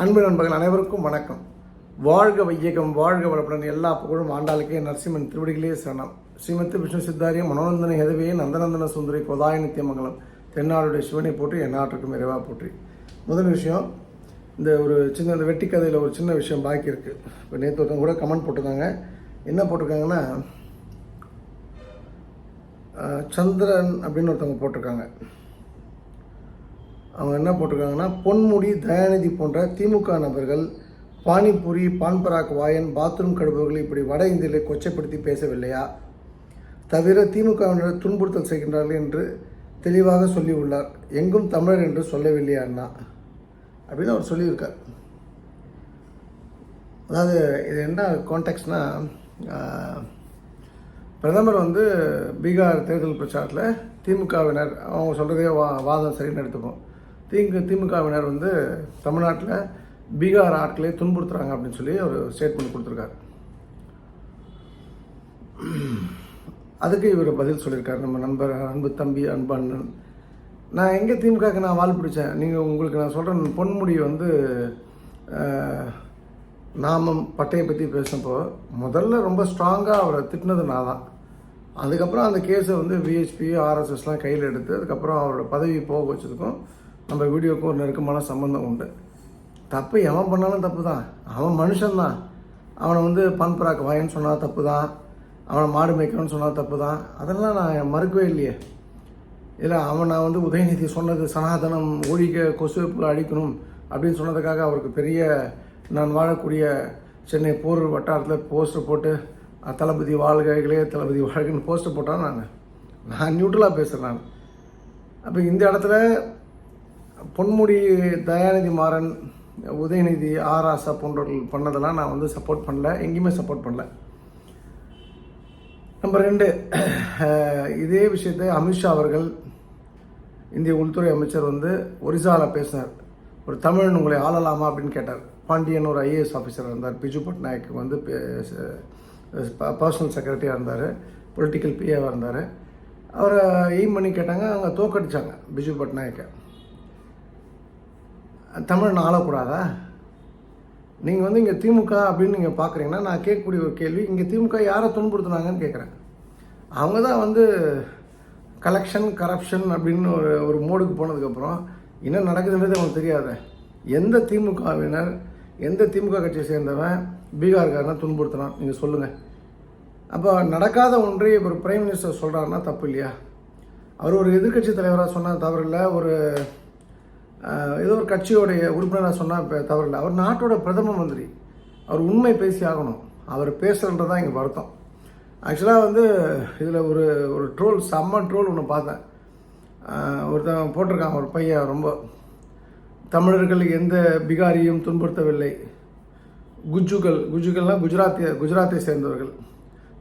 அன்பு நண்பர்கள் அனைவருக்கும் வணக்கம். வாழ்க வையகம் வாழ்க வளப்புடன் எல்லா புகழும் ஆண்டாளுக்கே நரசிம்மன் திருவடிகளே சரணம். ஸ்ரீமத்து விஷ்ணு சித்தாரிய மனோநந்தன ஹெதவே நந்தநந்தன சுந்தரி கோதாய நித்தியமங்கலம் தென்னாடுடைய சிவனை போற்றி எந்நாட்டுக்கும் இறைவா போற்றி. முதல் விஷயம் இந்த ஒரு சின்ன இந்த வெட்டி கதையில் ஒரு சின்ன விஷயம் பாக்கி இருக்குது இப்போ நேற்று ஒருத்தவங்க கூட கமெண்ட் போட்டிருக்காங்க. என்ன போட்டிருக்காங்கன்னா சந்திரன் அப்படின்னு ஒருத்தவங்க போட்டிருக்காங்க. அவங்க என்ன போட்டிருக்காங்கன்னா பொன்முடி தயாநிதி போன்ற திமுக நபர்கள் பானிபூரி பான்பராக் வாயன் பாத்ரூம் கழுவுகள் இப்படி வட இந்தியர்களை கொச்சைப்படுத்தி பேசவில்லையா? தவிர திமுகவினர் துன்புறுத்தல் செய்கின்றார்கள் என்று தெளிவாக சொல்லியுள்ளார். எங்கும் தமிழர் என்று சொல்லவில்லையா அண்ணா? அப்படின்னு அவர் சொல்லியிருக்கார். அதாவது இது என்ன கான்டெக்ட்னா பிரதமர் வந்து பீகார் தேர்தல் பிரச்சாரத்தில் திமுகவினர் அவங்க சொல்கிறதே வா வாதம் சரின்னு எடுத்துப்போம். திமுக திமுகவினர் வந்து தமிழ்நாட்டில் பீகார் ஆட்களை துன்புறுத்துறாங்க அப்படின்னு சொல்லி ஒரு ஸ்டேட்மெண்ட் கொடுத்துருக்காரு. அதுக்கு இவர் பதில் சொல்லியிருக்காரு. நம்ம நண்பர் அன்பு தம்பி அன்பு அண்ணன். நான் எங்கே திமுகவுக்கு நான் வால் பிடிச்சேன்? நீங்கள் உங்களுக்கு நான் சொல்கிறேன் பொன்முடி வந்து நாமம் பட்டையை பற்றி பேசினப்போ முதல்ல ரொம்ப ஸ்ட்ராங்காக அவரை திட்டினது நான் தான். அதுக்கப்புறம் அந்த கேஸை வந்து விஹெச்பி ஆர்எஸ்எஸ்லாம் கையில் எடுத்து அதுக்கப்புறம் அவரோட பதவி போக வச்சதுக்கும் நம்ம வீடியோக்கும் ஒரு நெருக்கமான சம்மந்தம் உண்டு. தப்பு எவன் பண்ணாலும் தப்பு தான் அவன் மனுஷன்தான். அவனை வந்து பண்பராக்கு வாயன்னு சொன்னால் தப்பு தான் அவனை மாடு மேய்க்கணும்னு சொன்னால் தப்பு தான் அதெல்லாம் நான் மறுக்கவே இல்லையே. இல்லை அவன் நான் வந்து உதயநிதி சொன்னது சனாதனம் ஒழிக்க கொசுப்புல அழிக்கணும் அப்படின்னு சொன்னதுக்காக அவருக்கு பெரிய நான் வாழக்கூடிய சென்னை போர் வட்டாரத்தில் போஸ்டர் போட்டு தளபதி வாழ்க இளைய தளபதி வாழ்கன்னு போஸ்டர் போட்டான் நான். நான் நியூட்ரலாக பேசுகிறேன் நான். அப்போ இந்த இடத்துல பொன்முடி தயாநிதி மாறன் உதயநிதி ஆராசா போன்றவர்கள் பண்ணதெல்லாம் நான் வந்து சப்போர்ட் பண்ணல. எங்கேயுமே சப்போர்ட் பண்ணல. நம்பர் ரெண்டு இதே விஷயத்தை அமித்ஷா அவர்கள் இந்திய உள்துறை அமைச்சர் வந்து ஒரிசாவில் பேசினார். ஒரு தமிழன் உங்களை ஆளலாமா அப்படின்னு கேட்டார். பாண்டியன் ஒரு ஐஏஎஸ் ஆஃபீஸர் இருந்தார். பிஜு பட்நாயக் வந்து பர்சனல் செக்ரட்டரியாக இருந்தார். பொலிட்டிக்கல் பிஏவாக இருந்தார். அவரை எய்ம் பண்ணி கேட்டாங்க. அவங்க தோக்கடிச்சாங்க பிஜு பட்நாயக்கை. தமிழன் ஆளக்கூடாதா? நீங்கள் வந்து இங்கே திமுக அப்படின்னு நீங்கள் பார்க்குறீங்கன்னா நான் கேட்கக்கூடிய ஒரு கேள்வி இங்கே திமுக யாரை துன்புறுத்துனாங்கன்னு கேட்குறேன் அவங்க தான் வந்து கலெக்ஷன் கரப்ஷன் அப்படின்னு ஒரு ஒரு மோடுக்கு போனதுக்கப்புறம் என்ன நடக்குதுன்றது அவங்களுக்கு தெரியாத. எந்த திமுகவினர் எந்த திமுக கட்சியை சேர்ந்தவன் பீகார்காரனை துன்புறுத்தினான் நீங்கள் சொல்லுங்கள் அப்போ நடக்காத ஒன்றை ஒரு பிரைம் மினிஸ்டர் சொல்கிறாருன்னா தப்பு இல்லையா? அவர் ஒரு எதிர்க்கட்சி தலைவராக சொன்னால் தவறில்லை ஒரு ஏதோ ஒரு கட்சியோடைய உறுப்பினராக சொன்னால் இப்போ தவறில்லை. அவர் நாட்டோட பிரதம மந்திரி. அவர் உண்மை பேசி ஆகணும். அவர் பேசுகிறன்றதான் இங்கே வருத்தம். ஆக்சுவலாக வந்து இதில் ஒரு ஒரு ட்ரோல் செம்ம ட்ரோல் ஒன்று பார்த்தேன். ஒருத்தன் போட்டிருக்கான் ஒரு பையன் ரொம்ப. தமிழர்கள் எந்த பிகாரியும் துன்புறுத்தவில்லை. குஜுக்கள் குஜுக்கள்லாம் குஜராத்திய குஜராத்தை சேர்ந்தவர்கள்.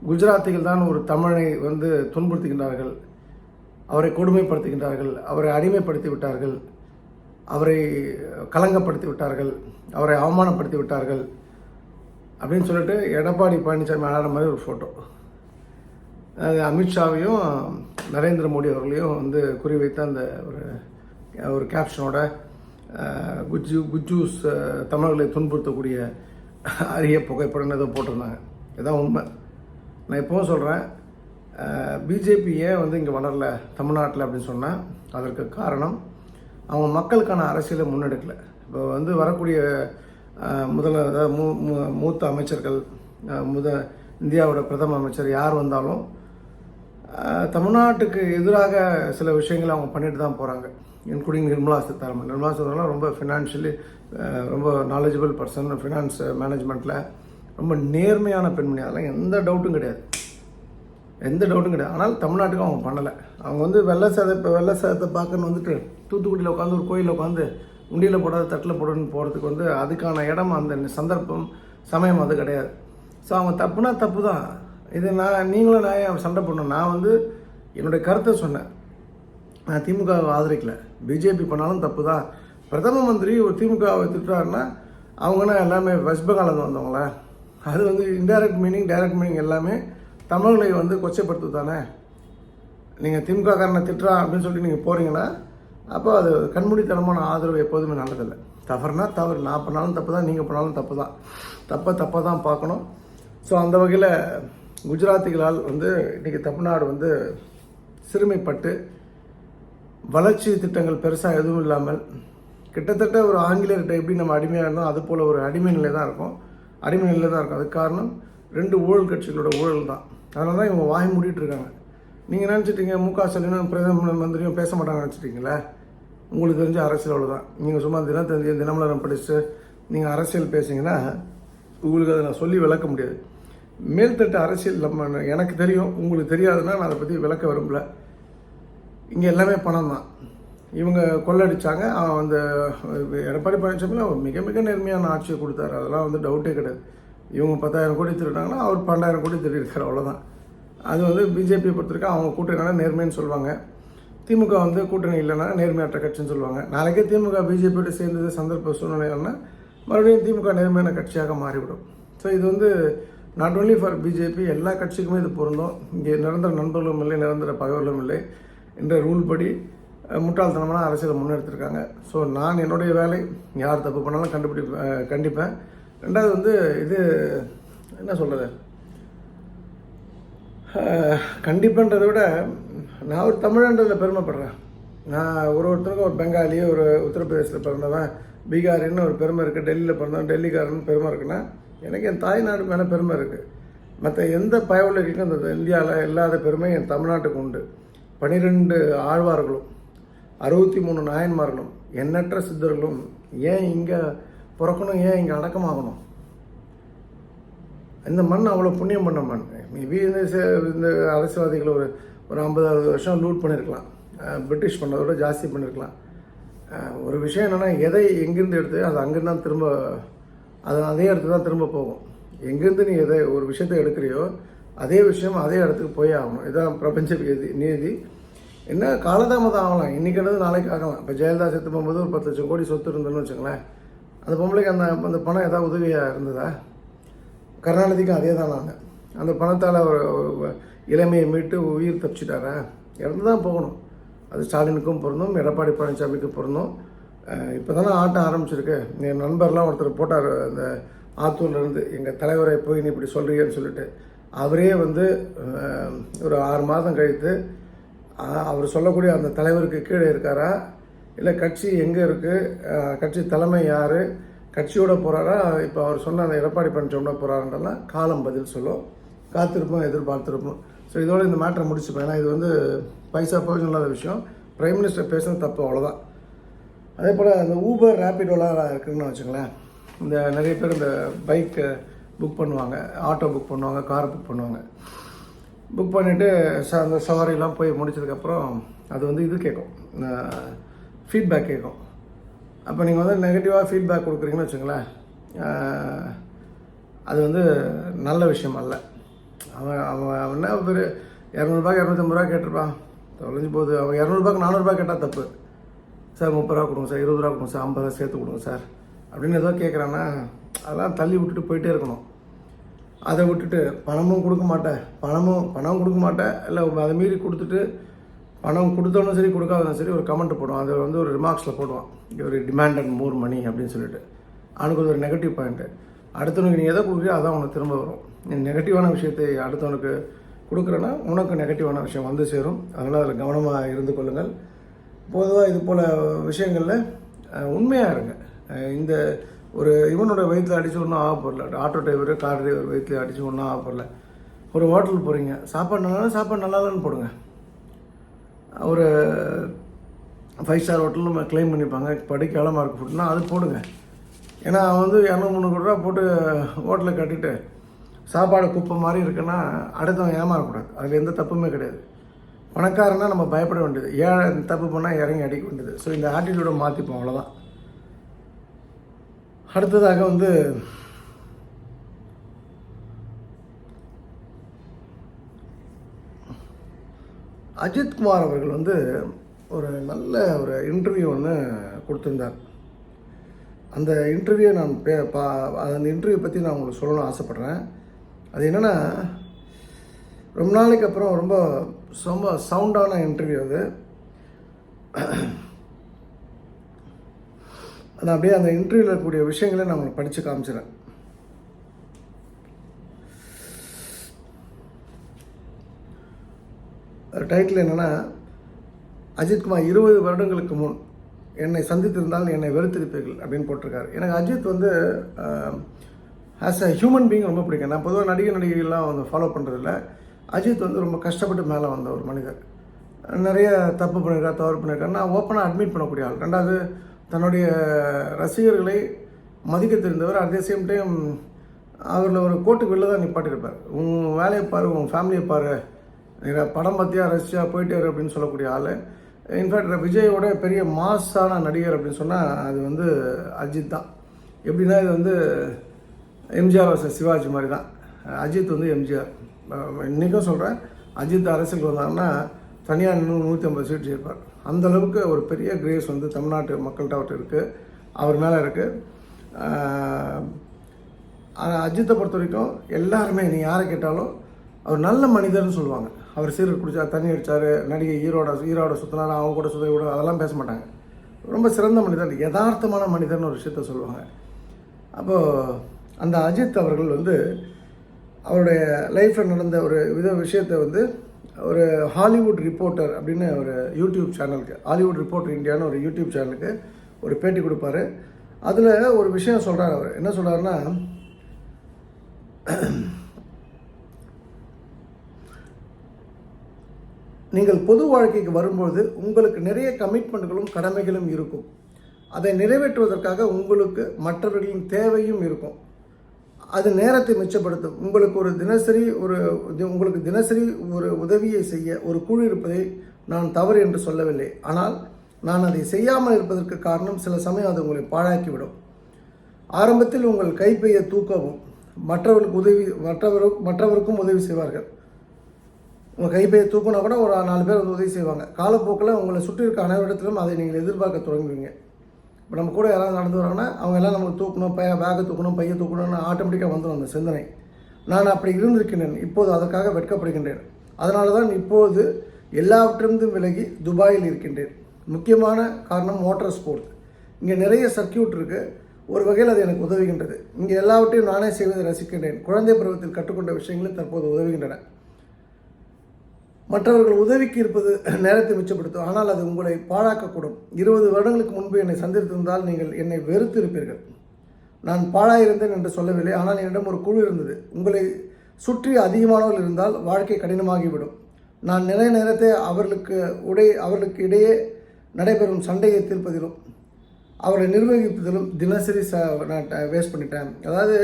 குஜராத்திகள் தான் ஒரு தமிழை வந்து துன்புறுத்துகின்றார்கள். அவரை கொடுமைப்படுத்துகின்றார்கள். அவரை அடிமைப்படுத்தி விட்டார்கள். அவரை கலங்கப்படுத்தி விட்டார்கள் அவரை அவமானப்படுத்தி விட்டார்கள் அப்படின்னு சொல்லிட்டு எடப்பாடி பழனிசாமி ஆடுற மாதிரி ஒரு ஃபோட்டோ அது அமித்ஷாவையும் நரேந்திர மோடி அவர்களையும் வந்து குறிவைத்த அந்த ஒரு ஒரு கேப்ஷனோட குஜு குஜ்ஜு குஜ்ஜூஸ் தமிழர்களை துன்புறுத்தக்கூடிய அரிய புகைப்படம் ஏதோ போட்டிருந்தாங்க. இதுதான் உண்மை. நான் இப்போவும் சொல்கிறேன் பிஜேபி ஏன் வந்து இங்கே வளரல தமிழ்நாட்டில் அப்படின்னு சொன்னால் அதற்கு காரணம் அவங்க மக்களுக்கான அரசியலை முன்னெடுக்கலை. இப்போ வந்து வரக்கூடிய அஹ், முதல்ல அதாவது மூ மூத்த அமைச்சர்கள் முத இந்தியாவோட பிரதம அமைச்சர் யார் வந்தாலும் தமிழ்நாட்டுக்கு எதிராக சில விஷயங்களை அவங்க பண்ணிட்டு தான் போகிறாங்க இன்க்ளூடிங் நிர்மலா சீதாராமன். நிர்மலா சீதாராமன் ரொம்ப ஃபினான்ஷியலி ரொம்ப நாலேஜபிள் பர்சன் ஃபினான்ஸ் மேனேஜ்மெண்ட்டில் ரொம்ப நேர்மையான பெண்மணி. அதெல்லாம் எந்த டவுட்டும் கிடையாது. எந்த டவுட்டும் கிடையாது. ஆனால் தமிழ்நாட்டுக்கும் அவங்க பண்ணலை. அவங்க வந்து வெள்ளை சேதை இப்போ வெள்ளை சேதத்தை பார்க்கன்னு வந்துட்டு தூத்துக்குடியில் உட்காந்து ஒரு கோயிலில் உட்காந்து உண்டியில் போடாத தட்டில் போடணும்னு போகிறதுக்கு வந்து அதுக்கான இடம் அந்த சந்தர்ப்பம் சமயம் அது கிடையாது. ஸோ அவங்க தப்புனா தப்பு தான் இது நான் நீங்களும் நான் ஏன் சண்டை பண்ணணும் நான் வந்து என்னுடைய கருத்தை சொன்னேன். நான் திமுகவை ஆதரிக்கல. பிஜேபி பண்ணாலும் தப்பு தான் பிரதம மந்திரி ஒரு திமுகவை திட்டுறாருன்னா அவங்கன்னா எல்லாமே வெஸ்ட் பெங்காலேருந்து வந்தவங்களே? அது வந்து இன்டைரக்ட் மீனிங் டைரக்ட் மீனிங் எல்லாமே தமிழர்களை வந்து கொச்சைப்படுத்து தானே? நீங்கள் திமுக காரனை திட்டுறான் அப்படின்னு சொல்லிட்டு நீங்கள் போகிறீங்கன்னா அப்போ அது கண்மூடித்தனமான ஆதரவு எப்போதுமே நல்லதில்லை. தவறுனா தவறு. நான் பண்ணாலும் தப்பு தான் நீங்கள் பண்ணாலும் தப்பு தான். தப்பை தப்பாக தான் பார்க்கணும். ஸோ அந்த வகையில் குஜராத்திகளால் வந்து இன்றைக்கி தமிழ்நாடு வந்து சிறுமைப்பட்டு வளர்ச்சி திட்டங்கள் பெருசாக எதுவும் இல்லாமல் கிட்டத்தட்ட ஒரு ஆங்கிலேயர்கிட்ட எப்படி நம்ம அடிமையாக இருந்தோம் அது போல் ஒரு அடிமை நிலை தான் இருக்கும். அடிமை நிலை தான் இருக்கும். அதுக்கு காரணம் ரெண்டு ஊழல் கட்சிகளோட ஊழல் தான். அதனால தான் இவங்க வாய் மூடிட்டு இருக்காங்க. நீங்கள் நினச்சிட்டீங்க மு க ஸ்டாலினும் பிரதம மந்திரியும் பேச மாட்டாங்க நினச்சிட்டிங்களே? உங்களுக்கு தெரிஞ்ச அரசியல் அவ்வளோதான் நீங்கள் சும்மா தினம் தெரிஞ்ச தினமலரம் படிச்சுட்டு நீங்கள் அரசியல் பேசிங்கன்னா உங்களுக்கு அதை நான் சொல்லி விளக்க முடியாது. மேல்தட்டு அரசியல் நம்ம எனக்கு தெரியும் உங்களுக்கு தெரியாதுன்னா நான் அதை பற்றி விளக்க விரும்பல. இங்கே எல்லாமே பணம் தான். இவங்க கொள்ளடிச்சாங்க. அவன் அந்த எடப்பாடி பழனிசாமி அவர் மிக மிக நேர்மையான ஆட்சியை கொடுத்தாரு. அதெல்லாம் வந்து டவுட்டே கிடையாது. இவங்க பத்தாயிரம் கோடி திருட்டாங்கன்னா அவர் பன்னெண்டாயிரம் கோடி திருடிருக்காரு அவ்வளோதான் அது வந்து பிஜேபியை பொறுத்தவரைக்கும் அவங்க கூட்டணினா நேர்மைன்னு சொல்லுவாங்க. திமுக வந்து கூட்டணி இல்லைன்னா நேர்மையற்ற கட்சின்னு சொல்லுவாங்க. நாளைக்கே திமுக பிஜேபியோட சேர்ந்தது சந்தர்ப்ப சூழ்நிலைகள்னா மறுபடியும் திமுக நேர்மையான கட்சியாக மாறிவிடும். ஸோ இது வந்து நாட் ஓன்லி ஃபார் பிஜேபி எல்லா கட்சிக்குமே இது பொருந்தும். இங்கே நிரந்தர நண்பர்களும் இல்லை நிரந்தர பகவர்களும் இல்லை. என்ற ரூல் படி முட்டாள்தனமான அரசியலை முன்னெடுத்திருக்காங்க. ஸோ நான் என்னுடைய வேலை யார் தப்பு பண்ணாலும் கண்டுபிடி கண்டிப்பேன். ரெண்டாவது வந்து இது என்ன சொல்கிறது கண்டிப்புன்றதை விட நான் ஒரு தமிழன்றதில் பெருமைப்படுறேன். நான் ஒரு ஒருத்தருக்கும் ஒரு பெங்காலி ஒரு உத்தரப்பிரதேசத்தில் பிறந்தவன் பீகாரின்னு ஒரு பெருமை இருக்குது டெல்லியில் பிறந்தவன் டெல்லிக்காரன்னு பெருமை இருக்குன்னா எனக்கு என் தாய்நாடு மேலே பெருமை இருக்குது மற்ற எந்த பயவுலகிற்கும் இந்த இந்தியாவில் இல்லாத பெருமை என் தமிழ்நாட்டுக்கு உண்டு. பனிரெண்டு ஆழ்வார்களும் அறுபத்தி மூணு நாயன்மார்களும் எண்ணற்ற சித்தர்களும் ஏன் இங்கே பிறக்கணும் ஏன் இங்கே அடக்கமாகணும்? இந்த மண் அவ்வளோ புண்ணியம் பண்ண மண். மேபி இந்த ச- இந்த அரசியல்வாதிகள் ஒரு ஒரு ஐம்பது அறுபது வருஷம் லூட் பண்ணியிருக்கலாம் பிரிட்டிஷ் பண்ணதோட ஜாஸ்தி பண்ணியிருக்கலாம் ஒரு விஷயம் என்னென்னா எதை எங்கேருந்து எடுத்து அது அங்கேருந்து தான் திரும்ப அது அதே இடத்துக்கு தான் திரும்ப போகும். எங்கேருந்து நீ எதை ஒரு விஷயத்தை எடுக்கிறியோ அதே விஷயம் அதே இடத்துக்கு போய் ஆகணும். இதுதான் பிரபஞ்ச விதி நீதி. என்ன காலதாமதம் ஆகலாம். இன்றைக்கினது நாளைக்கு ஆகலாம். இப்போ ஜெயலலிதா செத்து போகும்போது ஒரு பத்து லட்சம் கோடி சொத்து இருந்ததுன்னு வச்சுங்களேன் அந்த பொம்பளைக்கு அந்த அந்த பணம் எதாவது உதவியாக இருந்ததா? கருணாநிதிக்கும் அதே தான் நாங்கள் அந்த பணத்தால் அவர் இளமையை மீட்டு உயிர் தப்பிச்சிட்டாரா? இறந்து தான் போகணும். அது ஸ்டாலினுக்கும் பொருந்தும் எடப்பாடி பழனிசாமிக்கும் பொருந்தும். இப்போ தானே ஆட்டம் ஆரம்பிச்சிருக்கு. என் நண்பர்லாம் ஒருத்தர் போட்டார் அந்த ஆத்தூர்லேருந்து. எங்கள் தலைவரை போய் நீ இப்படி சொல்கிறீங்கன்னு சொல்லிட்டு. அவரே வந்து ஒரு ஆறு மாதம் கழித்து அவர் சொல்லக்கூடிய அந்த தலைவருக்கு கீழே இருக்காரா? இல்லை கட்சி எங்கே இருக்குது கட்சி தலைமை யார்? கட்சியோட போகிறாரா இப்போ அவர் சொன்ன அந்த எடப்பாடி பழனிசாமியோட போகிறாருன்றலாம் காலம் பதில் சொல்லும். காத்திருப்போம் எதிர்பார்த்துருப்போம். ஸோ இதோட இந்த மேட்டரை முடிச்சுப்பேன் ஏன்னா இது வந்து பைசா பிரயோஜனம் இல்லாத விஷயம். பிரைம் மினிஸ்டர் பேசுனது தப்பு அவ்வளோதான் அதே போல் அந்த ஊபர் ரேப்பிடோலாம் இருக்குதுன்னு வச்சுங்களேன் இந்த நிறைய பேர் இந்த பைக்கு புக் பண்ணுவாங்க. ஆட்டோ புக் பண்ணுவாங்க கார் புக் பண்ணுவாங்க. புக் பண்ணிவிட்டு ச அந்த சவாரிலாம் போய் முடிச்சதுக்கப்புறம் அது வந்து இது கேட்கும். ஃபீட்பேக் கேட்கும். அப்போ நீங்கள் வந்து நெகட்டிவாக ஃபீட்பேக் கொடுக்குறீங்கன்னு வச்சுங்களேன் அது வந்து நல்ல விஷயம் அல்ல. அவன் அவன் அவன் என்ன பேர்? இரநூறுபாய்க்கு இரநூத்தம்பது ரூபா கேட்டிருப்பான். தொலைஞ்சு போகுது. அவன் இரநூறுபாய்க்கு நானூறுபா கேட்டால் தப்பு. சார் முப்பது ரூபா கொடுங்க சார். இருபது ரூபா கொடுங்க சார். ஐம்பது ரூபா சேர்த்து கொடுங்க சார். அப்படின்னு ஏதோ கேட்குறான்னா அதெல்லாம் தள்ளி விட்டுட்டு போயிட்டே இருக்கணும். அதை விட்டுட்டு பணமும் கொடுக்க மாட்டேன். பணமும் பணம் கொடுக்க மாட்டேன். இல்லை அதை மீறி கொடுத்துட்டு பணம் கொடுத்தவனும் சரி கொடுக்காதவனும் சரி ஒரு கமெண்ட் போடுவான். அதில் வந்து ஒரு ரிமார்க்ஸில் போடுவான். ஒரு டிமாண்ட் அண்ட் மோர் மணி அப்படின்னு சொல்லிட்டு. அவனுக்கு ஒரு நெகட்டிவ் பாயிண்ட்டு அடுத்தவனுக்கு நீ எதை கொடுக்குறியோ அதான் உனக்கு திரும்ப வரும். நெகட்டிவான விஷயத்தை அடுத்தவனுக்கு கொடுக்குறேன்னா உனக்கு நெகட்டிவான விஷயம் வந்து சேரும். அதனால் அதில் கவனமாக இருந்து கொள்ளுங்கள். பொதுவாக இது போல் விஷயங்களில் உண்மையாக இருங்க. இந்த ஒரு இவனோட வயிற்றில் அடித்து ஒன்றும் ஆக போடல ஆட்டோ டிரைவர் கார் டிரைவர் வயிற்றில் அடித்து ஒன்றும் ஆக போடல ஒரு ஹோட்டல் போகிறீங்க சாப்பாடு நல்லா சாப்பாடு நல்லா போடுங்க. ஒரு ஃபைவ் ஸ்டார் ஹோட்டல் நம்ம கிளைம் பண்ணிப்பாங்க. படிக்க ஆழமாக இருக்க ஃபுட்னா அது போடுங்க. ஏன்னா அவன் வந்து இரநூறு முந்நூறு ரூபா போட்டு ஹோட்டலில் கட்டிட்டு சாப்பாடு குப்பை மாதிரி இருக்குன்னா அடுத்தவன் ஏமாறக்கூடாது. அதில் எந்த தப்புமே கிடையாது. பணக்காரனா நம்ம பயப்பட வேண்டியது. ஏழை தப்பு பண்ணால் இறங்கி அடிக்க வேண்டியது. ஸோ இந்த ஆட்டிடியூடை மாற்றிப்போம் அவ்வளோதான் அடுத்ததாக வந்து அஜித்குமார் அவர்கள் வந்து ஒரு நல்ல ஒரு இன்டர்வியூ ஒன்று கொடுத்துருந்தார். அந்த இன்டர்வியூ நான் பே பா அந்த இன்டர்வியூ பற்றி நான் உங்களுக்கு சொல்லணும்னு ஆசைப்பட்றேன். அது என்னென்னா ரொம்ப நாளைக்கு அப்புறம் ரொம்ப ரொம்ப சவுண்டான இன்டர்வியூ அது. அது அப்படியே அந்த இன்டர்வியூவில் இருக்கக்கூடிய விஷயங்களை நான் உங்களுக்கு படித்து காமிச்சிடுறேன். டைட்டில் என்னென்னா அஜித்குமார் இருபது வருடங்களுக்கு முன் என்னை சந்தித்திருந்தால் என்னை வெறுத்திருப்பீர்கள் அப்படின்னு போட்டிருக்காரு. எனக்கு அஜித் வந்து ஆஸ் அ ஹியூமன் பீயிங் ரொம்ப பிடிக்கும். நான் பொதுவாக நடிகை நடிகைகள்லாம் வந்து ஃபாலோ பண்ணுறதில்ல அஜித் வந்து ரொம்ப கஷ்டப்பட்டு மேலே வந்த ஒரு மனிதர். நிறைய தப்பு பண்ணியிருக்கார் தவறு பண்ணியிருக்காரு நான் ஓப்பனாக அட்மிட் பண்ணக்கூடிய ஆள். ரெண்டாவது தன்னுடைய ரசிகர்களை மதிக்க தெரிந்தவர் அட் த சேம் டைம் அவரில் ஒரு கோட்டுக்கு வெளில தான் நிப்பாட்டியிருப்பார். உன் வேலையை பாரு உன் ஃபேமிலியை பாரு. நீங்கள் படம் பார்த்தியா ரசிச்சா போயிட்டே இரு அப்படின்னு சொல்லக்கூடிய ஆள். இன்ஃபேக்ட் விஜயோட பெரிய மாஸான நடிகர் அப்படின்னு சொன்னால் அது வந்து அஜித் தான். எப்படின்னா இது வந்து எம்ஜிஆர் வர்சஸ் சிவாஜி மாதிரி தான் அஜித் வந்து எம்ஜிஆர். இன்றைக்கும் சொல்கிறேன் அஜித் அரசியல் வந்தாங்கன்னா தனியாக இன்னும் நூற்றி ஐம்பது சீட் ஜெயிப்பார். அந்த அளவுக்கு ஒரு பெரிய கிரேஸ் வந்து தமிழ்நாட்டு மக்கள்கிட்ட அவர்கிட்ட இருக்குது அவர் மேலே இருக்குது அஜித்தை பொறுத்த வரைக்கும் எல்லாருமே நீ யாரை கேட்டாலும் அவர் நல்ல மனிதர்னு சொல்லுவாங்க. அவர் சீரட் குடித்தார் தண்ணி அடித்தார் நடிகை ஈரோட ஈரோட சுற்றினாலும் அவங்க கூட சுத்த கூட அதெல்லாம் பேச மாட்டாங்க. ரொம்ப சிறந்த மனிதர் யதார்த்தமான மனிதர்னு ஒரு விஷயத்த சொல்லுவாங்க. அப்போது அந்த அஜித் அவர்கள் வந்து அவருடைய லைஃப்பில் நடந்த ஒரு வித விஷயத்தை வந்து ஒரு ஹாலிவுட் ரிப்போர்ட்டர் அப்படின்னு ஒரு யூடியூப் சேனலுக்கு ஹாலிவுட் ரிப்போர்ட்டர் இந்தியான்னு ஒரு யூடியூப் சேனலுக்கு ஒரு பேட்டி கொடுப்பாரு. அதில் ஒரு விஷயம் சொல்கிறார் அவர். என்ன சொல்கிறாருன்னா நீங்கள் பொது வாழ்க்கைக்கு வரும்போது உங்களுக்கு நிறைய கமிட்மெண்ட்களும் கடமைகளும் இருக்கும். அதை நிறைவேற்றுவதற்காக உங்களுக்கு மற்றவர்களின் தேவையும் இருக்கும். அது நேரத்தை மிச்சப்படுத்தும். உங்களுக்கு ஒரு தினசரி ஒரு உங்களுக்கு தினசரி ஒரு உதவியை செய்ய ஒரு குழு இருப்பதை நான் தவறு என்று சொல்லவில்லை. ஆனால் நான் அதை செய்யாமல் இருப்பதற்கு காரணம் சில சமயம் அது உங்களை பாழாக்கிவிடும். ஆரம்பத்தில் உங்கள் கைப்பையை தூக்கவும். மற்றவர்களுக்கு உதவி மற்றவர் மற்றவருக்கும் உதவி செய்வார்கள். உங்கள் கைப்பையை தூக்கினா கூட ஒரு நாலு பேர் வந்து உதவி செய்வாங்க. காலப்போக்கில் உங்களை சுற்றி இருக்க அனைவரிடத்திலும் அதை நீங்கள் எதிர்பார்க்க தொடங்குவீங்க. இப்போ நம்ம கூட யாராவது நடந்து வராங்கன்னா அவங்க எல்லாம் நம்மளுக்கு தூக்கணும் பைய பேக்கை தூக்கணும் பையை தூக்கணும்னு ஆட்டோமேட்டிக்காக வந்துடும் அந்த சிந்தனை. நான் அப்படி இருந்திருக்கின்றேன். இப்போது அதற்காக வெட்கப்படுகின்றேன். அதனால தான் இப்போது எல்லாவற்றிலிருந்தும் விலகி துபாயில் இருக்கின்றேன். முக்கியமான காரணம் மோட்டார் ஸ்போர்ட் இங்கே நிறைய சர்க்கியூட் இருக்குது ஒரு வகையில் அது எனக்கு உதவுகின்றது. இங்கே எல்லாவற்றையும் நானே செய்வதை ரசிக்கின்றேன். குழந்தை பருவத்தில் கற்றுக்கொண்ட விஷயங்களும் தற்போது உதவுகின்றன. மற்றவர்கள் உதவிக்கு இருப்பது நேரத்தை மிச்சப்படுத்தும். ஆனால் அது உங்களை பாழாக்கக்கூடும். இருபது வருடங்களுக்கு முன்பு என்னை சந்தித்திருந்தால் நீங்கள் என்னை வெறுத்து இருப்பீர்கள். நான் பாழாயிருந்தேன் என்று சொல்லவில்லை. ஆனால் என்னிடம் ஒரு குழு இருந்தது. உங்களை சுற்றி அதிகமானவர்கள் இருந்தால் வாழ்க்கை கடினமாகிவிடும். நான் நிறைய நேரத்தை அவர்களுக்கு உடை அவர்களுக்கு இடையே நடைபெறும் சண்டையை தீர்ப்பதிலும் அவரை நிர்வகிப்பதிலும் தினசரி ச நான் வேஸ்ட் பண்ணிட்டேன். அதாவது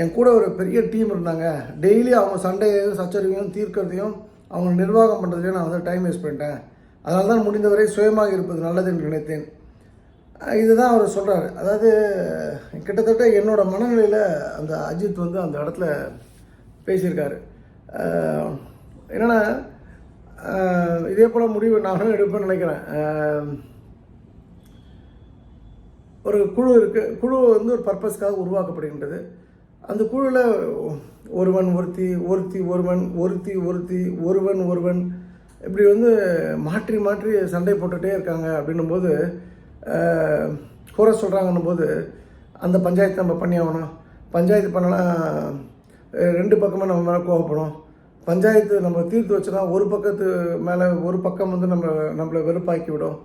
என் கூட ஒரு பெரிய டீம் இருந்தாங்க. டெய்லி அவங்க சண்டையையும் சச்சரவையும் தீர்க்கிறதையும் அவங்க நிர்வாகம் பண்ணுறதுலேயே நான் வந்து டைம் வேஸ்ட் பண்ணிட்டேன். அதனால தான் முடிந்தவரை சுயமாக இருப்பது நல்லது என்று நினைத்தேன். இதுதான் அவர் சொல்கிறாரு அதாவது கிட்டத்தட்ட என்னோடய மனநிலையில் அந்த அஜித் வந்து அந்த இடத்துல பேசியிருக்காரு. என்னென்னா இதே போல் முடிவு நானும் எடுப்பேன்னு நினைக்கிறேன். ஒரு குழு இருக்குது குழு வந்து ஒரு பர்பஸ்க்காக உருவாக்கப்படுகின்றது. அந்த குழுவில் ஒருவன் ஒருத்தி ஒருத்தி ஒருவன் ஒருத்தி ஒருத்தி ஒருவன் ஒருவன் இப்படி வந்து மாற்றி மாற்றி சண்டை போட்டுகிட்டே இருக்காங்க அப்படின்னும் போது குறை சொல்கிறாங்கன்னும் போது அந்த பஞ்சாயத்து நம்ம பண்ணி ஆகணும் பஞ்சாயத்து பண்ணனா ரெண்டு பக்கமும் நம்ம மேலே கோவப்படும். பஞ்சாயத்து நம்ம தீர்த்து வச்சோன்னா ஒரு பக்கத்து மேலே ஒரு பக்கம் வந்து நம்ம நம்மளை வெறுப்பாக்கி விடும்.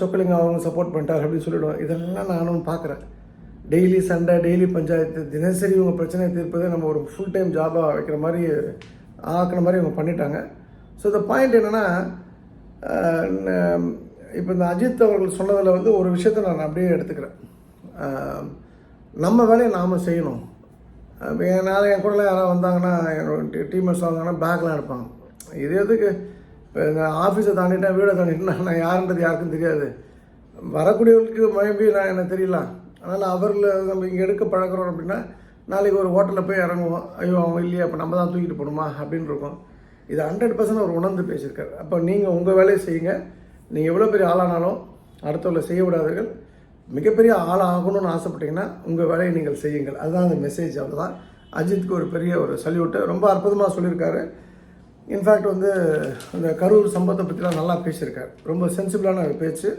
சொக்கலிங்க அவங்க சப்போர்ட் பண்ணிட்டார் அப்படின்னு சொல்லிவிடும் இதெல்லாம் நானும் பார்க்குறேன் டெய்லி சண்டை டெய்லி பஞ்சாயத்து தினசரி இவங்க பிரச்சனையை தீர்ப்பதை நம்ம ஒரு ஃபுல் டைம் ஜாபாக வைக்கிற மாதிரி ஆக்கின மாதிரி இவங்க பண்ணிட்டாங்க. ஸோ இந்த பாயிண்ட் என்னென்னா இப்போ இந்த அஜித் அவர்கள் சொன்னதில் வந்து ஒரு விஷயத்த நான் அப்படியே எடுத்துக்கிறேன். நம்ம வேலையை நாம் செய்யணும். என்னால் என் கூடலாம் யாராவது வந்தாங்கன்னா என்னோட டீமர்ஸ் வந்தாங்கன்னா பேக்லாம் எடுப்பாங்க இது எதுக்கு? இப்போ ஆஃபீஸை தாண்டிட்டேன் வீடை தாண்டிட்டேன் நான் யாருன்றது யாருக்கும் தெரியாது. வரக்கூடியவர்களுக்கு மயம்பி நான் என்ன தெரியலாம். அதனால் அவரில் நம்ம இங்கே எடுக்க பழகிறோம் அப்படின்னா நாளைக்கு ஒரு ஹோட்டலில் போய் இறங்குவோம். ஐயோ அவங்க இல்லையே அப்போ நம்ம தான் தூக்கிட்டு போகணுமா? அப்படின்னு இருக்கும். இது ஹண்ட்ரட் பர்சன்ட் அவர் உணர்ந்து பேசியிருக்காரு. அப்போ நீங்கள் உங்கள் வேலையை செய்யுங்க. நீங்கள் எவ்வளோ பெரிய ஆளானாலும் அடுத்தவங்களை செய்ய விடாதீர்கள் மிகப்பெரிய ஆகணும்னு ஆசைப்பட்டீங்கன்னா உங்கள் வேலையை நீங்கள் செய்யுங்கள். அதுதான் அந்த மெசேஜ் அவ்வளோதான் அஜித்துக்கு ஒரு பெரிய ஒரு சல்யூட்டு ரொம்ப அற்புதமாக சொல்லியிருக்காரு. இன்ஃபேக்ட் வந்து அந்த கரூர் சம்பவத்தை பற்றிலாம் நல்லா பேசியிருக்காரு. ரொம்ப சென்சிபிளான பேச்சு.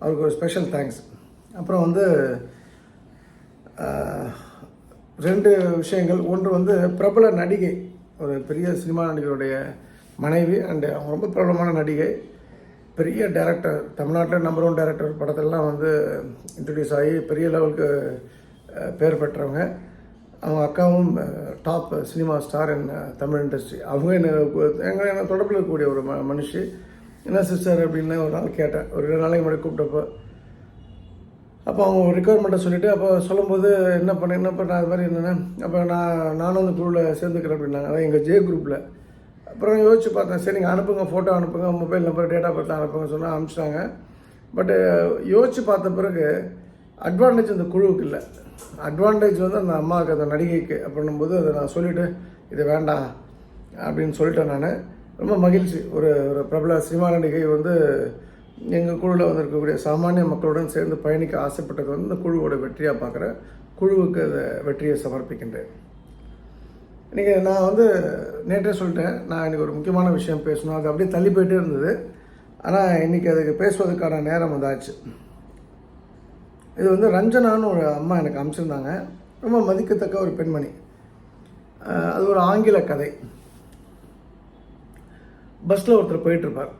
அவருக்கு ஒரு ஸ்பெஷல் தேங்க்ஸ் அப்புறம் வந்து ரெண்டு விஷயங்கள். ஒன்று வந்து பிரபல நடிகை ஒரு பெரிய சினிமா நடிகருடைய மனைவி அண்டு அவங்க ரொம்ப பிரபலமான நடிகை. பெரிய டேரக்டர் தமிழ்நாட்டில் நம்பர் ஒன் டேரக்டர் படத்தெல்லாம் வந்து இன்ட்ரடியூஸ் ஆகி பெரிய லெவலுக்கு பேர் பெற்றவங்க. அவங்க அக்காவும் டாப் சினிமா ஸ்டார் என் தமிழ் இண்டஸ்ட்ரி அவங்க என்ன எங்கள் என்ன தொடர்பில் இருக்கக்கூடிய ஒரு ம மனுஷி என்ன சிஸ்டர் அப்படின்னு ஒரு நாள் கேட்டேன். ஒரு ரெண்டு நாளைக்கு முன்னாடி கூப்பிட்டப்போ அப்போ அவங்க ஒரு சொல்லிவிட்டு அப்போ சொல்லும்போது என்ன பண்ண என்ன பண்ண அது மாதிரி என்னென்ன அப்போ நான் நானும் அந்த குழுவில் சேர்ந்துக்கிறேன் அப்படின்னாங்க. அதான் எங்கள் ஜே குரூப்பில் அப்புறம் யோசிச்சு பார்த்தேன் சரி நீங்கள் அனுப்புங்க ஃபோட்டோ அனுப்புங்க மொபைல் நம்பர் டேட்டா பர்த் அனுப்புங்க சொன்னால் அனுப்பிச்சிட்டாங்க. பட்டு யோசிச்சு பார்த்த பிறகு அட்வான்டேஜ் அந்த குழுவுக்கு இல்லை. அட்வான்டேஜ் வந்து அந்த அம்மாவுக்கு அந்த நடிகைக்கு அப்படின்னும்போது அதை நான் சொல்லிவிட்டு இது வேண்டாம் அப்படின்னு சொல்லிட்டேன் நான். ரொம்ப மகிழ்ச்சி. ஒரு ஒரு பிரபல சினிமா நடிகை வந்து எங்கள் குழுவில் வந்திருக்கக்கூடிய சாமானிய மக்களுடன் சேர்ந்து பயணிக்க ஆசைப்பட்டது வந்து இந்த குழுவோட வெற்றியாக பார்க்குறேன். குழுவுக்கு அதை வெற்றியை சமர்ப்பிக்கின்றேன். இன்றைக்கி நான் வந்து நேற்றே சொல்லிட்டேன் நான் எனக்கு ஒரு முக்கியமான விஷயம் பேசணும். அது அப்படியே தள்ளி போயிட்டே இருந்தது. ஆனால் இன்றைக்கி அதுக்கு பேசுவதற்கான நேரம் வந்தாச்சு. இது வந்து ரஞ்சனான்னு ஒரு அம்மா எனக்கு அனுப்பிச்சிருந்தாங்க ரொம்ப மதிக்கத்தக்க ஒரு பெண்மணி. அது ஒரு ஆங்கில கதை. பஸ்ஸில் ஒருத்தர் போயிட்டுருப்பார்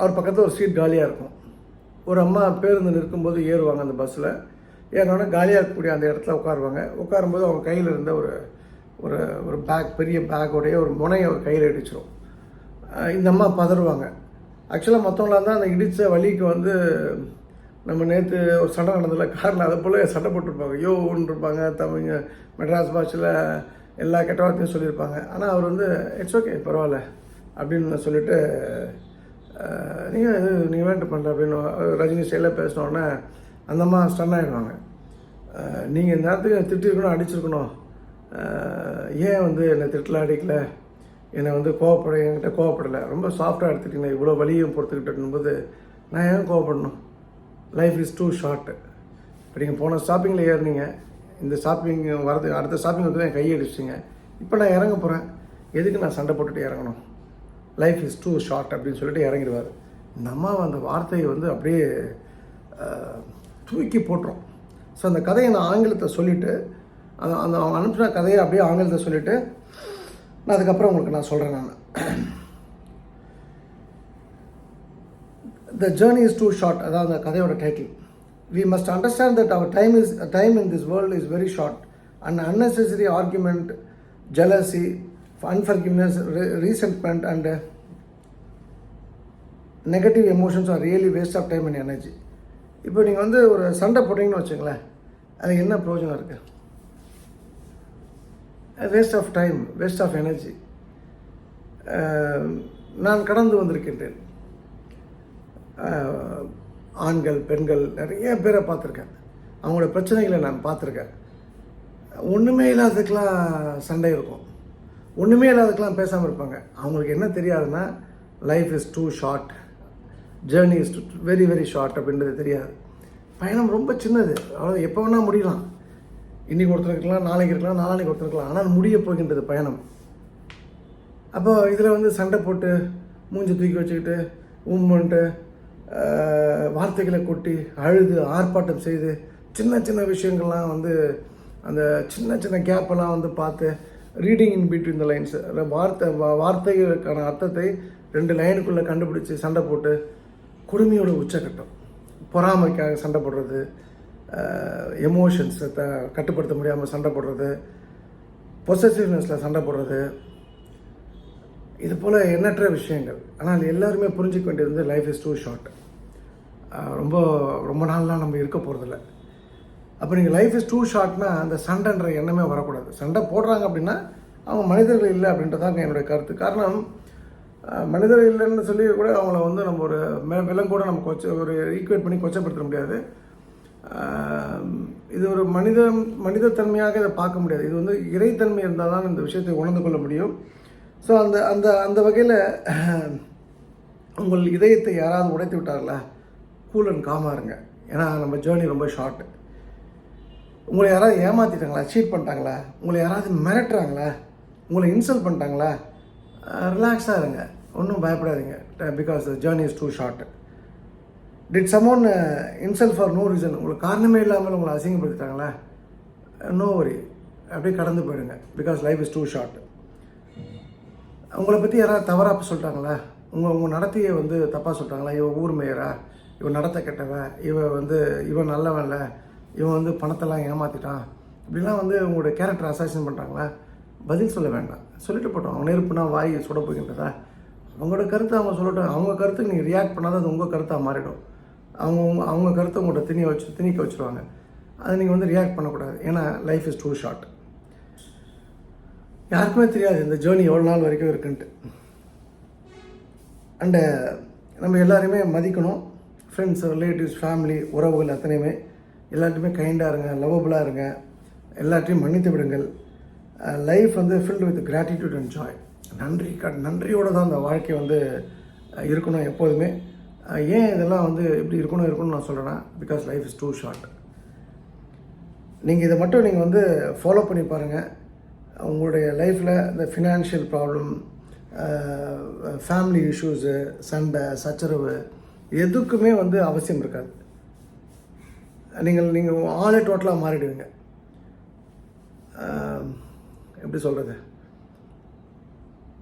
அவர் பக்கத்தில் ஒரு சீட் காலியாக இருக்கும். ஒரு அம்மா பேருந்து நிற்கும்போது ஏறுவாங்க அந்த பஸ்ஸில் ஏறினோடனே காலியாக இருக்கக்கூடிய அந்த இடத்துல உட்காருவாங்க. உட்காரும்போது அவங்க கையில் இருந்த ஒரு ஒரு ஒரு பேக் பெரிய பேக்கோடைய ஒரு முனையை அவர் கையில் இடிச்சிரும். இந்த அம்மா பதறுவாங்க. ஆக்சுவலாக மற்றவங்களாம் தான் அந்த இடித்த வழிக்கு வந்து நம்ம நேற்று ஒரு சண்டை நடந்ததில்ல காரில் அதை போல் சண்டை போட்டிருப்பாங்க. யோன்னு இருப்பாங்க தமிழ் மெட்ராஸ் பாஷையில் எல்லா கெட்ட வார்த்தையும் சொல்லியிருப்பாங்க. ஆனால் அவர் வந்து இட்ஸ் ஓகே பரவாயில்ல அப்படின்னு சொல்லிட்டு நீங்கள் இது நீங்கள் வேண்டு பண்ணுற அப்படின்னு ரஜினி ஸ்டைலில் பேசினோடனே அந்த அம்மா ஸ்டன் ஆகிடுவாங்க நீங்கள் இந்த நேரத்துக்கு திட்டிருக்கணும் அடிச்சிருக்கணும். ஏன் வந்து என்னை திட்டலாம் அடிக்கல? என்னை வந்து கோவப்பட என்கிட்ட கோவப்படலை. ரொம்ப சாஃப்டாக எடுத்துக்கிட்டீங்க இவ்வளோ வலியும் பொறுத்துக்கிட்டு போது நான் ஏன் கோவப்படணும்? லைஃப் இஸ் டூ ஷார்ட் இப்போ நீங்கள் போன ஷாப்பிங்கில் ஏறினீங்க. இந்த ஷாப்பிங் வரது அடுத்த ஷாப்பிங் வந்து என் கையை அடிச்சிங்க இப்போ நான் இறங்க போகிறேன் எதுக்கு நான் சண்டை போட்டுட்டு இறங்கணும்? லைஃப் இஸ் டூ ஷார்ட் அப்படின்னு சொல்லிட்டு இறங்கிடுவார். இந்த அம்மா அந்த வார்த்தையை வந்து அப்படியே தூக்கி போட்டுரும். ஸோ அந்த கதையை நான் ஆங்கிலத்தை சொல்லிவிட்டு அந்த அந்த அவங்க அனுப்பின கதையை அப்படியே ஆங்கிலத்தை சொல்லிவிட்டு நான் அதுக்கப்புறம் உங்களுக்கு நான் சொல்கிறேன் நான். The journey is too short அதான் அந்த கதையோட title we must understand that our time is time in this world is very short and unnecessary argument jealousy unforgiveness re- resentment and uh, negative emotions are really waste of time and energy இப்போ நீங்கள் வந்து ஒரு சண்டை போட்டிங்கன்னு வச்சுங்களேன் அது என்ன ப்ரோஜனம் இருக்குது waste of time waste of energy நான் கடந்து வந்திருக்கின்றேன். ஆண்கள் பெண்கள் நிறைய பேரை பார்த்துருக்கேன். அவங்களோட பிரச்சனைகளை நான் பார்த்துருக்கேன். ஒன்றுமே இல்லாததுக்கெலாம் சண்டை இருக்கும். ஒன்றுமே இல்லாததுக்கெலாம் பேசாமல் இருப்பாங்க. அவங்களுக்கு என்ன தெரியாதுன்னா life is too short journey is very very short அப்படின்றது தெரியாது. பயணம் ரொம்ப சின்னது. அவ்வளோ எப்போ வேணால் முடியலாம். இன்றைக்கி ஒருத்தர் இருக்கலாம் நாளைக்கு இருக்கலாம் நாளைக்கு ஒருத்தர் இருக்கலாம். ஆனால் முடிய போகின்றது பயணம். அப்போ இதில் வந்து சண்டை போட்டு மூஞ்சி தூக்கி வச்சுக்கிட்டு உம்முன்ட்டு வார்த்தைகளை கொட்டி அழுது ஆர்ப்பாட்டம் செய்து சின்ன சின்ன விஷயங்கள்லாம் வந்து அந்த சின்ன சின்ன கேப்பெல்லாம் வந்து பார்த்து reading in between the lines வார்த்தை வார்த்தைகளுக்கான அர்த்தத்தை ரெண்டு லைனுக்குள்ளே கண்டுபிடிச்சி சண்டை போட்டு கொடுமையோட உச்சக்கட்டம். பொறாமைக்காக சண்டை போடுறது எமோஷன்ஸை த கட்டுப்படுத்த முடியாமல் சண்டை போடுறது பொசசிவ்னஸில் சண்டை போடுறது. இது போல் எண்ணற்ற விஷயங்கள். ஆனால் எல்லாருமே புரிஞ்சிக்க வேண்டியது வந்து லைஃப் இஸ் டூ ஷார்ட் ரொம்ப ரொம்ப நாள்லாம் நம்ம இருக்க போகிறதில்ல அப்போ நீங்கள் லைஃப் இஸ் டூ ஷார்ட்னா அந்த சண்டைன்ற எண்ணமே வரக்கூடாது. சண்டை போடுறாங்க அப்படின்னா அவங்க மனிதர்கள் இல்லை அப்படின்றதான் என்னுடைய கருத்து. காரணம் மனிதர்கள் இல்லைன்னு சொல்லி கூட அவங்கள வந்து நம்ம ஒரு மெ- நம்ம கொச்ச ஒரு ஈக்குவேட் பண்ணி கொச்சப்படுத்த முடியாது. இது ஒரு மனித மனிதத்தன்மையாக இதை பார்க்க முடியாது. இது வந்து இறைத்தன்மை இருந்தால் தான் இந்த விஷயத்தை உணர்ந்து கொள்ள முடியும். ஸோ அந்த அந்த அந்த வகையில் உங்கள் இதயத்தை யாராவது உடைத்து விட்டார்களா? கூல் அண்ட் காமாக இருங்க ஏன்னா நம்ம ஜேர்னி ரொம்ப ஷார்ட் உங்களை யாராவது ஏமாற்றிட்டாங்களா சீட் பண்ணிட்டாங்களா உங்களை யாராவது மிரட்டுறாங்களா உங்களை இன்சல்ட் பண்ணிட்டாங்களா ரிலாக்ஸாக இருங்க. ஒன்றும் பயப்படாதீங்க. Because journey is too short did someone insult for no reason உங்களுக்கு காரணமே இல்லாமல் உங்களை அசிங்கப்படுத்திட்டாங்களா? நோ வரி அப்படியே கடந்து போயிடுங்க. Because life is too short உங்களை பற்றி யாராவது தவறாக சொல்லிட்டாங்களா? உங்கள் உங்கள் நடத்தையை வந்து தப்பாக சொல்லிட்டாங்களா? இவன் ஊர் மேயரா இவன் நடத்த கெட்டவன் இவன் வந்து இவன் நல்லவன் இல்லை இவன் வந்து பணத்தெல்லாம் ஏமாற்றிட்டான் இப்படிலாம் வந்து உங்களுடைய கேரக்டர் அசாசன் பண்ணுறாங்களா பதில் சொல்ல வேண்டாம். சொல்லிட்டு போட்டோம். அவங்க நெருப்புனா வாய் சுட போகின்றதா? அவங்களோட கருத்தை அவங்க சொல்லட்டும். அவங்க கருத்துக்கு நீங்கள் ரியாக்ட் பண்ணாத அது உங்கள் கருத்தாக மாறிடும். அவங்க அவங்க கருத்தை உங்கள்கிட்ட திணிய வச்சு திணிக்க வச்சுருவாங்க. அதை நீங்கள் வந்து ரியாக்ட் பண்ணக்கூடாது. ஏன்னா லைஃப் இஸ் டூ ஷார்ட் யாருக்குமே தெரியாது இந்த ஜேர்னி எவ்வளோ நாள் வரைக்கும் இருக்குன்ட்டு. அண்டு நம்ம எல்லாரையுமே மதிக்கணும். ஃப்ரெண்ட்ஸ் ரிலேட்டிவ்ஸ் ஃபேமிலி உறவுகள் அத்தனையுமே. எல்லாத்தையுமே கைண்டாக இருங்க லவ்வபுளாக இருங்க. எல்லாத்தையும் மன்னித்து விடுங்கள். லைஃப் வந்து filled with gratitude and joy நன்றி க நன்றியோடு தான் அந்த வாழ்க்கை வந்து இருக்கணும் எப்போதுமே. ஏன் இதெல்லாம் வந்து இப்படி இருக்கணும் இருக்கணும்னு நான் சொல்கிறேன்னா because life is too short நீங்கள் இதை மட்டும் நீங்கள் வந்து ஃபாலோ பண்ணி பாருங்கள் உங்களுடைய லைஃப்பில் இந்த ஃபினான்ஷியல் ப்ராப்ளம் ஃபேமிலி இஷ்யூஸு சண்டை சச்சரவு எதுக்குமே வந்து அவசியம் இருக்காது. நீங்கள் நீங்கள் ஆளே டோட்டலாக மாறிடுவீங்க. எப்படி சொல்கிறது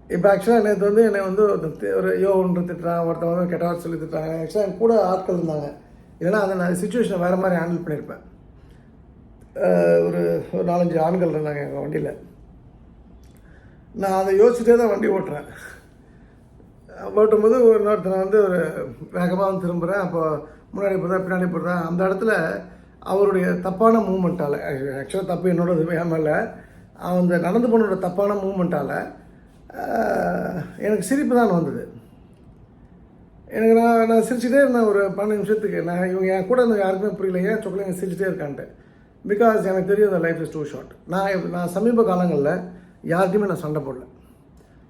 இப்போ ஆக்சுவலாக நேற்று வந்து என்னை வந்து ஒரு தி- ஒரு யோகன்ற திட்டுறான் ஒருத்தன் வந்து கெட்ட வார்த்தை சொல்லி திட்டுறாங்க. ஆக்சுவலாக என் கூட ஆட்கள் இருந்தாங்க. இல்லைனா அந்த நான் சுச்சுவேஷனை வேறு மாதிரி ஹேண்டில் பண்ணியிருப்பேன். ஒரு ஒரு நாலஞ்சு ஆண்கள் இருந்தாங்க எங்கள் வண்டியில். நான் அதை யோசிச்சுட்டே தான் வண்டி ஓட்டுறேன். ஓட்டும்போது ஒரு இன்னொருத்தனை வந்து ஒரு வேகமாக வந்து திரும்புகிறேன் அப்போ முன்னாடி போகிறதா பின்னாடி போகிறதா அந்த இடத்துல அவருடைய தப்பான மூமெண்ட்டால் ஆக்சுவலாக தப்பு என்னோடது மேலே அந்த நடந்து போனோட தப்பான மூமெண்ட்டால் எனக்கு சிரிப்பு தான் வந்தது. எனக்கு நான் நான் சிரிச்சுட்டே இருந்தேன் ஒரு பன்னெண்டு நிமிஷத்துக்கு. நான் இவங்க என் கூட இருந்த யாருக்குமே புரியல ஏன் சொக்கலைங்க சிரிச்சுட்டே இருக்கான்ட்டு. பிகாஸ் எனக்கு தெரியும் அந்த லைஃப் இஸ் டூ ஷார்ட் நான் நான் சமீப காலங்களில் யார்கிட்டையுமே நான் சண்டை போடல.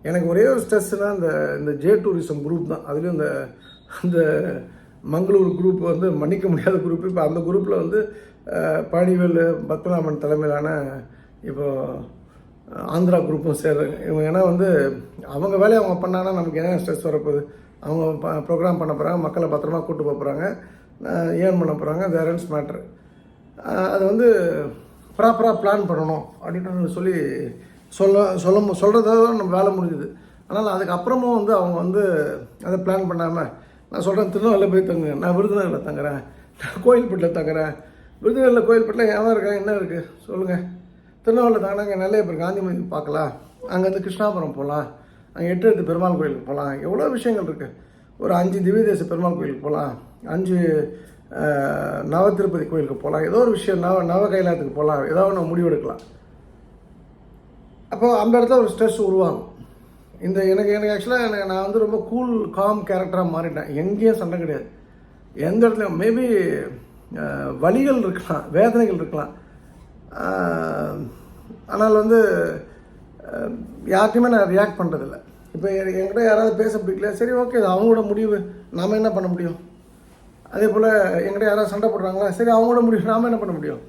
எனக்கு ஒரே ஒரு ஸ்ட்ரெஸ்னால் இந்த இந்த ஜே டூரிசம் குரூப் தான். அதுலேயும் இந்த அந்த மங்களூர் குரூப் வந்து மன்னிக்க முடியாத குரூப் இப்போ அந்த குரூப்பில் வந்து அஹ், பழனிவேலு பத்மநாபன் தலைமையிலான இப்போ ஆந்திரா குரூப்பும் சேர்றாங்க இவங்க ஏன்னா வந்து அவங்க வேலையை அவங்க பண்ணாங்கன்னா நமக்கு என்ன ஸ்ட்ரெஸ் வரப்போகுது? அவங்க ப ப்ரோக்ராம் பண்ண போகிறாங்க மக்களை பத்திரமா கூப்பிட்டு போகிறாங்க ஏர்ன் பண்ண போகிறாங்க தேரன்ஸ் மேட்ரு அது வந்து ப்ராப்பராக பிளான் பண்ணணும் அப்படின்னு சொல்லி சொல்ல சொல்ல சொல்கிறத நம்ம வேலை முடிஞ்சுது. ஆனால் அதுக்கப்புறமும் வந்து அவங்க வந்து அதை பிளான் பண்ணாமல் நான் சொல்கிறேன் திருநெல்வேலியில் போய் தங்குங்க நான் விருதுநகரில் தங்குறேன். நான் கோயில்பட்டில் தங்குறேன். விருதுநகரில் கோயில்பட்டில் ஏன் இருக்கேன் என்ன இருக்குது சொல்லுங்கள் திருநெல்வேலியில் தங்கினாங்க நிறைய இப்போ காந்தி மந்திரம் பார்க்கலாம். அங்கேருந்து கிருஷ்ணாபுரம் போகலாம் அங்கே எட்டு எட்டு பெருமாள் கோயிலுக்கு போகலாம் எவ்வளோ விஷயங்கள் இருக்குது ஒரு அஞ்சு திவ்ய தேச பெருமாள் கோயிலுக்கு போகலாம் அஞ்சு நவ திருப்பதி கோயிலுக்கு போகலாம் ஏதோ ஒரு விஷயம் நவ நவ கைலாயத்துக்கு போகலாம் ஏதோ ஒன்று முடிவெடுக்கலாம். அப்போ அந்த இடத்துல ஒரு ஸ்ட்ரெஸ் உருவாகும். இந்த எனக்கு எனக்கு ஆக்சுவலாக எனக்கு நான் வந்து ரொம்ப கூல் காம் கேரக்டராக மாறிட்டேன். எங்கேயும் சண்டை கிடையாது. எந்த இடத்துலையும் மேபி வலிகள் இருக்கலாம் வேதனைகள் இருக்கலாம். ஆனால் வந்து அஹ், யார்கிட்டையுமே நான் ரியாக்ட் பண்ணுறதில்ல இப்போ என்கிட்ட யாராவது பேச பிடிக்கல சரி ஓகே அவங்களோட முடிவு. நாம் என்ன பண்ண முடியும்? அதே போல் என்கிட்ட யாராவது சண்டை போடுறாங்களா? சரி அவங்களோட முடிவு நாம் என்ன பண்ண முடியும்?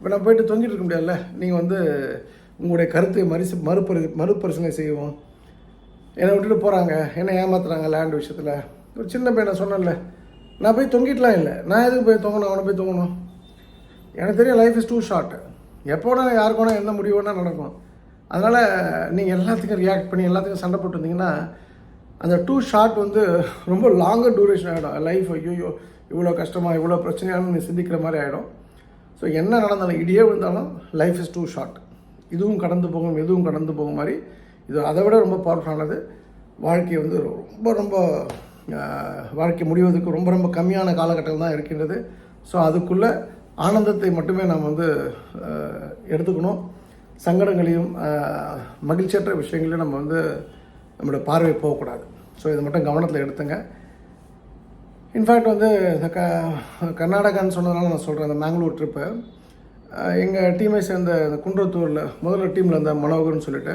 இப்போ நான் போயிட்டு தொங்கிட்டு இருக்க முடியாதுல்ல? நீங்கள் வந்து உங்களுடைய கருத்தை மறுசு மறுபரி மறுபரிசீலனை செய்வோம் என்னை விட்டுட்டு போகிறாங்க என்னை ஏமாத்துறாங்க லேண்ட் விஷயத்தில். ஒரு சின்ன பையனை சொன்னேன்ல நான் போய் தொங்கிட்டலாம் இல்லை. நான் எதுக்கு போய் தொங்கணும்? அவனை போய் தொங்கணும்? எனக்கு தெரியும் லைஃப் இஸ் டூ ஷார்ட் எப்போ வேணால் யாருக்கு வேணால் எந்த முடிவு வேணால் நடக்கும். அதனால் நீங்கள் எல்லாத்துக்கும் ரியாக்ட் பண்ணி எல்லாத்துக்கும் சண்டை போட்டு வந்தீங்கன்னா அந்த டூ ஷார்ட் வந்து ரொம்ப லாங்கர் டூரேஷன் ஆகிடும் லைஃப் ஐயோ இவ்வளோ கஷ்டமாக இவ்வளோ பிரச்சனையானு நீ சிந்திக்கிற மாதிரி ஆகிடும் ஸோ என்ன நடந்தாலும் இடியே விழுந்தாலும் லைஃப் இஸ் டூ ஷார்ட் இதுவும் கடந்து போகும் எதுவும் கடந்து போகும் மாதிரி இது அதை விட ரொம்ப பவர்ஃபுல்லானது வாழ்க்கை வந்து ரொம்ப ரொம்ப வாழ்க்கை முடிவதற்கு ரொம்ப ரொம்ப கம்மியான காலகட்டம் தான் இருக்கின்றது. ஸோ அதுக்குள்ளே ஆனந்தத்தை மட்டுமே நாம் வந்து எடுத்துக்கணும். சங்கடங்களையும் மகிழ்ச்சியற்ற விஷயங்களையும் நம்ம வந்து நம்மளோட பார்வை போகக்கூடாது. ஸோ இதை மட்டும் கவனத்தில் எடுத்துங்க. இன்ஃபேக்ட் வந்து இந்த க கர்நாடகான்னு சொன்னதுனால நான் சொல்கிறேன் அந்த மேங்களூர் ட்ரிப்பு எங்கள் டீமை சேர்ந்த இந்த குன்றத்தூரில் முதல்ல டீமில் இருந்த மனோகர்னு சொல்லிட்டு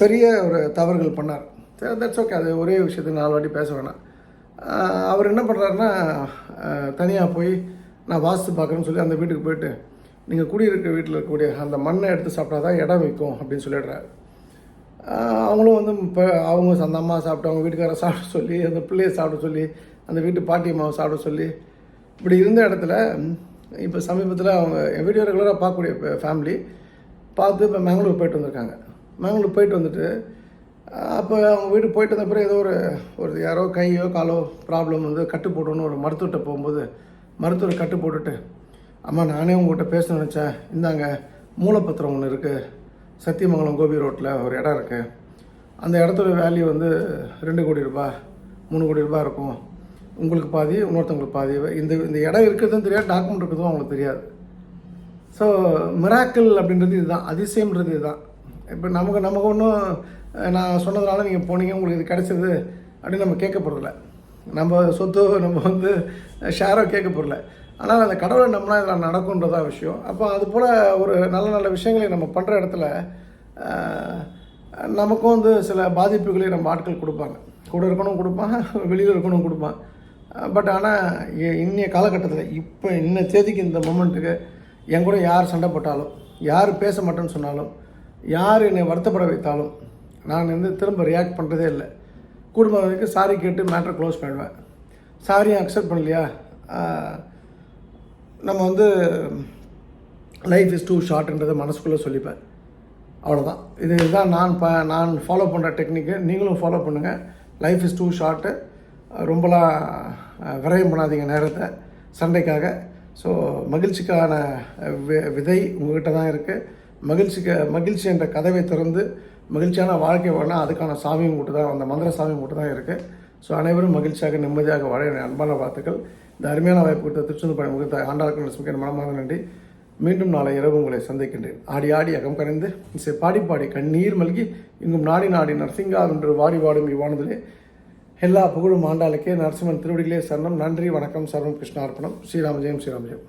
பெரிய ஒரு தவறுகள் பண்ணார். சரி தட்ஸ் ஓகே அது ஒரே விஷயத்துக்கு நாலு வாட்டி பேச வேணாம். அவர் என்ன பண்ணுறாருன்னா தனியாக போய் நான் வாஸ்து பார்க்குறேன்னு சொல்லி அந்த வீட்டுக்கு போயிட்டு நீங்கள் குடியிருக்க வீட்டில் இருக்கக்கூடிய அந்த மண்ணை எடுத்து சாப்பிட்டா தான் இடம் வைக்கும் அப்படின்னு சொல்லிடுறாரு. அவங்களும் வந்து இப்போ அவங்க அந்த அம்மா சாப்பிட்டு அவங்க வீட்டுக்காரரை சாப்பிட சொல்லி அந்த பிள்ளையை சாப்பிட சொல்லி அந்த வீட்டு பாட்டி அம்மாவை சாப்பிட சொல்லி இப்படி இருந்த இடத்துல இப்போ சமீபத்தில் அவங்க என் வீடியோ ரெகுலராக பார்க்கக்கூடிய ஃபேமிலி பார்த்து இப்போ மேங்களூர் போயிட்டு வந்திருக்காங்க. மேங்களூர் போயிட்டு வந்துட்டு அப்போ அவங்க வீட்டுக்கு போயிட்டு வந்த பிறகு ஏதோ ஒரு ஒரு யாரோ கையோ காலோ ப்ராப்ளம் வந்து கட்டு போடணும்னு ஒரு மருத்துவர்கிட்ட போகும்போது மருத்துவர் கட்டு போட்டுட்டு அம்மா நானே உங்கள்கிட்ட பேச நினச்சேன். இந்தாங்க மூலப்பத்திரம் ஒன்று இருக்குது சத்தியமங்கலம் கோபி ரோட்டில் ஒரு இடம் இருக்குது அந்த இடத்தோட வேல்யூ வந்து ரெண்டு கோடி ரூபாய் மூணு கோடி ரூபாய் இருக்கும். உங்களுக்கு பாதி இன்னொருத்தவங்களுக்கு பாதி. இந்த இந்த இடம் இருக்கிறதும் தெரியாது டாக்குமெண்ட் இருக்கிறதும் அவங்களுக்கு தெரியாது. ஸோ மிராக்கிள் அப்படின்றது இதுதான். அதிசயம்ன்றது இதுதான். இப்போ நமக்கு நமக்கு ஒன்றும் நான் சொன்னதுனால நீங்கள் போனீங்க உங்களுக்கு இது கிடச்சிது அப்படின்னு நம்ம கேட்க போகிறதில்ல நம்ம சொத்து நம்ம வந்து ஷேரோ கேட்க போகிறல ஆனால் அந்த கடவுளை நம்மளால் இதில் நடக்குன்றதா விஷயம். அப்போ அது போல் ஒரு நல்ல நல்ல விஷயங்களை நம்ம பண்ணுற இடத்துல நமக்கும் வந்து சில பாதிப்புகளை நம்ம ஆட்கள் கொடுப்பாங்க. கூட இருக்கணும் கொடுப்பான் வெளியில் இருக்கணும் கொடுப்பான் பட் ஆனால் இன்னைய காலகட்டத்தில் இப்போ இன்ன தேதிக்கு இந்த மொமெண்ட்டுக்கு என் கூட யார் சண்டை போட்டாலும் யார் பேச மாட்டேன்னு சொன்னாலும் யார் என்னை வருத்தப்பட வைத்தாலும் நான் வந்து திரும்ப ரியாக்ட் பண்ணுறதே இல்லை. குடும்பம் வரைக்கும் சாரி கேட்டு மேட்ரை க்ளோஸ் பண்ணிடுவேன். சாரியும் அக்செப்ட் பண்ணலையா? நம்ம வந்து லைஃப் இஸ் டூ ஷார்ட்ன்றதை மனசுக்குள்ளே சொல்லிப்பேன். அவ்வளோதான் இது இதுதான் நான் ப நான் ஃபாலோ பண்ணுற டெக்னிக்கு நீங்களும் ஃபாலோ பண்ணுங்கள் லைஃப் இஸ் டூ ஷார்ட்டு ரொம்பலாம் விரயம் பண்ணாதீங்க நேரத்தை. சண்டைக்காக. ஸோ மகிழ்ச்சிக்கான வி- விதை உங்கள்கிட்ட தான் இருக்குது மகிழ்ச்சிக்கு மகிழ்ச்சி என்ற கதவை திறந்து மகிழ்ச்சியான வாழ்க்கை வாழலாம் அதுக்கான சாமியும் மட்டும் தான் அந்த மந்திர சாமி மட்டும் தான் இருக்குது ஸோ அனைவரும் மகிழ்ச்சியாக நிம்மதியாக வாழ அன்பான வாழ்த்துக்கள். இந்த அருமையான வாய்ப்பு கொடுத்த திருச்செந்தூர் பணி முகத்த ஆண்டாளுக்கு நரசிம்மிக்க மனமாக நன்றி. மீண்டும் நாளை இரவு உங்களை சந்திக்கின்றேன். ஆடி ஆடி அகம் கரைந்து இசை பாடி பாடி கண்ணீர் மல்கி இங்கும் நாடி நாடி நரசிங்கா என்று வாடி வாடும் இவ்வானதிலே எல்லா புகழும் ஆண்டாளுக்கே நரசிம்மன் திருவடிகளே சரணம். நன்றி வணக்கம் சர்வம் கிருஷ்ணார்ப்பணம். ஸ்ரீராமஜெயம் ஸ்ரீராமஜெயம்